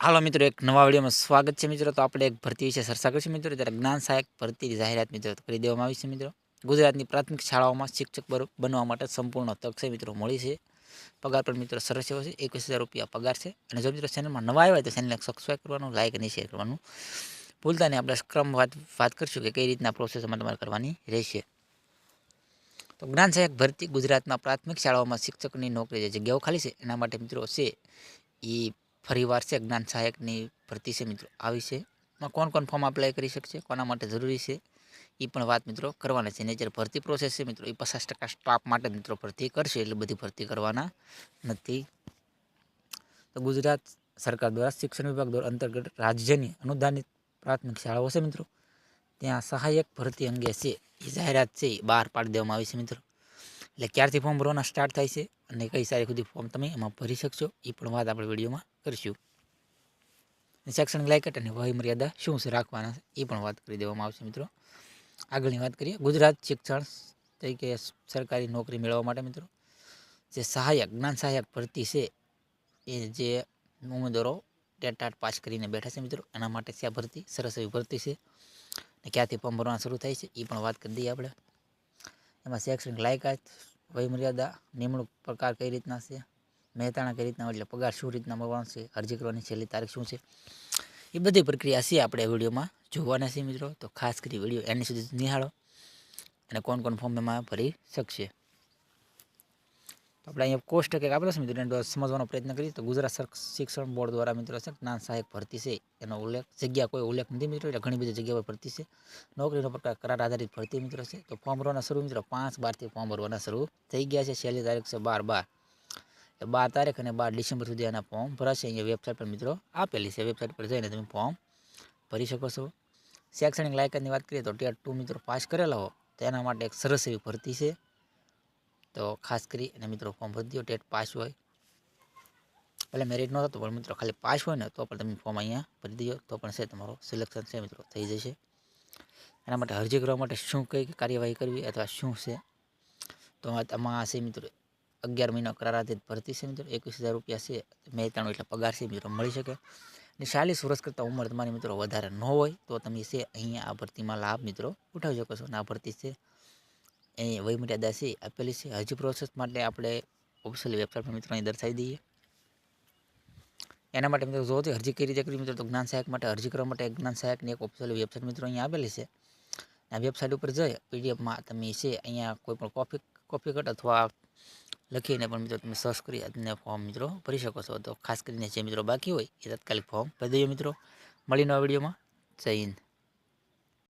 હાલો મિત્રો, એક નવા વિડીયોમાં સ્વાગત છે મિત્રો. તો આપણે એક ભરતી વિશે ચર્ચા કરીશું મિત્રો. ત્યારે જ્ઞાન સહાયક ભરતીની જાહેરાત મિત્રો કરી દેવામાં આવી છે મિત્રો. ગુજરાતની પ્રાથમિક શાળાઓમાં શિક્ષક બનવા માટે સંપૂર્ણ તક છે મિત્રો, મળી છે. પગાર પણ મિત્રો સરસ એવો છે. એકવીસ રૂપિયા પગાર છે. અને જો મિત્રો ચેનલમાં નવા આવ્યા તો ચેનલને સબસ્ક્રાઈબ કરવાનું લાઇક અને શેર કરવાનું ભૂલતા નહીં. આપણે ક્રમ વાત વાત કરીશું કે કઈ રીતના પ્રોસેસમાં તમારે કરવાની રહેશે. તો જ્ઞાન સહાયક ભરતી ગુજરાતના પ્રાથમિક શાળાઓમાં શિક્ષકની નોકરી જે જગ્યાઓ ખાલી છે, એના માટે મિત્રો છે એ ફરીવાર છે જ્ઞાન સહાયકની ભરતી છે મિત્રો. આવી છે. એમાં કોણ કોણ ફોર્મ અપ્લાય કરી શકશે? કોના માટે જરૂરી છે? એ પણ વાત મિત્રો કરવાના છે. ને જ્યારે ભરતી પ્રોસેસ છે મિત્રો એ પચાસ ટકા સ્ટાફ માટે મિત્રો ભરતી કરશે, એટલે બધી ભરતી કરવાના નથી. તો ગુજરાત સરકાર દ્વારા શિક્ષણ વિભાગ દ્વારા અંતર્ગત રાજ્યની અનુદાનિત પ્રાથમિક શાળાઓ છે મિત્રો. ત્યાં સહાયક ભરતી અંગે છે. એ જાહેરાત છે. એ બહાર પાડી દેવામાં આવી છે મિત્રો. એટલે ક્યારથી ફોર્મ ભરવાના સ્ટાર્ટ થાય છે અને કઈ તારીખ સુધી ફોર્મ તમે એમાં ભરી શકશો એ પણ વાત આપણે વિડીયોમાં કરીશું. શૈક્ષણિક લાયકાત અને વય મર્યાદા શું છે રાખવાના છે એ પણ વાત કરી દેવામાં આવશે મિત્રો. આગળની વાત કરીએ, ગુજરાત શિક્ષણ તરીકે સરકારી નોકરી મેળવવા માટે મિત્રો, જે સહાયક, જ્ઞાન સહાયક ભરતી છે, એ જે ઉમેદવારો ટેટ ટાટ પાસ કરીને બેઠા છે મિત્રો, એના માટે છે આ ભરતી, સરસ એવી ભરતી છે. અને ક્યાંથી ફોર્મ ભરવાના શરૂ થાય છે એ પણ વાત કરી દઈએ આપણે. એમાં શૈક્ષણિક લાયકાત વયમર્યાદા, નિમણૂક પ્રકાર કઈ રીતના છે, મહેતાણા કઈ રીતના એટલે પગાર શું રીતના મળવાનો છે, અરજી કરવાની છેલ્લી તારીખ શું છે, એ બધી પ્રક્રિયા છે આપણે વિડીયોમાં જોવાના છે મિત્રો. તો ખાસ કરી વીડિયો એની સુધી નિહાળો અને કોણ કોણ ફોર્મ એમાં ભરી શકશે. આપણે અહીંયા કોષ્ટક કંઈક આપેલો છે મિત્રો, એને સમજવાનો પ્રયત્ન કરીએ. તો ગુજરાત શિક્ષણ બોર્ડ દ્વારા મિત્રો છે જ્ઞાન સહાયક ભરતી છે. એનો ઉલ્લેખ, જગ્યા કોઈ ઉલ્લેખ નથી મિત્રો, એટલે ઘણી બધી જગ્યા પર ભરતી છે. નોકરીનો પ્રકાર કરાર આધારિત ભરતી મિત્રો છે. તો ફોર્મ ભરવાના શરૂ મિત્રો, પાંચ બારથી ફોર્મ ભરવાના શરૂ થઈ ગયા છે. છેલ્લી તારીખ છે બાર બાર. એ બાર તારીખ અને બાર ડિસેમ્બર સુધી આના ફોર્મ ભરાશે. અહીંયા વેબસાઇટ પર મિત્રો આપેલી છે. વેબસાઇટ પર જઈને તમે ફોર્મ ભરી શકો છો. શૈક્ષણિક લાયકાતની વાત કરીએ તો ટેટ ટુ મિત્રો પાસ કરેલા હો. તેના માટે એક સરસ એવી ભરતી છે. તો ખાસ કરી અને મિત્રો ફોર્મ ભરી દો ટેટ પાસ હોય. ભલે મેરિટ ન થતું પણ મિત્રો ખાલી પાસ હોય ને, તો પણ તમે ફોર્મ અહીંયા ભરી દો તો પણ છે તમારો સિલેક્શન છે મિત્રો, થઈ જશે. એના માટે અરજી કરવા માટે શું કઈ કાર્યવાહી કરવી અથવા શું છે? તો આમાં છે મિત્રો, અગિયાર મહિનો કરાર ભરતી છે મિત્રો. એકવીસ હજાર રૂપિયા છે મહેતાણું એટલે પગાર છે મિત્રો, મળી શકે. અને ચાલીસ વર્ષ કરતાં ઉંમર તમારી મિત્રો વધારે ન હોય, તો તમે છે અહીંયા આ ભરતીમાં લાભ મિત્રો ઉઠાવી શકો છો. અને આ ભરતી છે એ વયમર્યાદા છે આપેલી છે. હજી પ્રોસેસ માટે આપણે ઓફિશિયલ વેબસાઇટ મિત્રોને દર્શાવી દઈએ. એના માટે મિત્રો જોતી અરજી કઈ રીતે મિત્રો તો જ્ઞાન સહાયક માટે અરજી કરવા માટે જ્ઞાન સહાયકની એક ઓફિશિયલ વેબસાઇટ મિત્રો અહીંયા આપેલી છે. આ વેબસાઇટ ઉપર જઈ પીડીએફમાં તમે છે અહીંયા કોઈ પણ કોપી કોપી કટ અથવા લખીને પણ મિત્રો તમે સર્ચ કરી અને ફોર્મ મિત્રો ભરી શકો છો. તો ખાસ કરીને જે મિત્રો બાકી હોય એ તાત્કાલિક ફોર્મ ભરી દઈએ મિત્રો. મળીને આ વિડીયોમાં જય હિન્દ.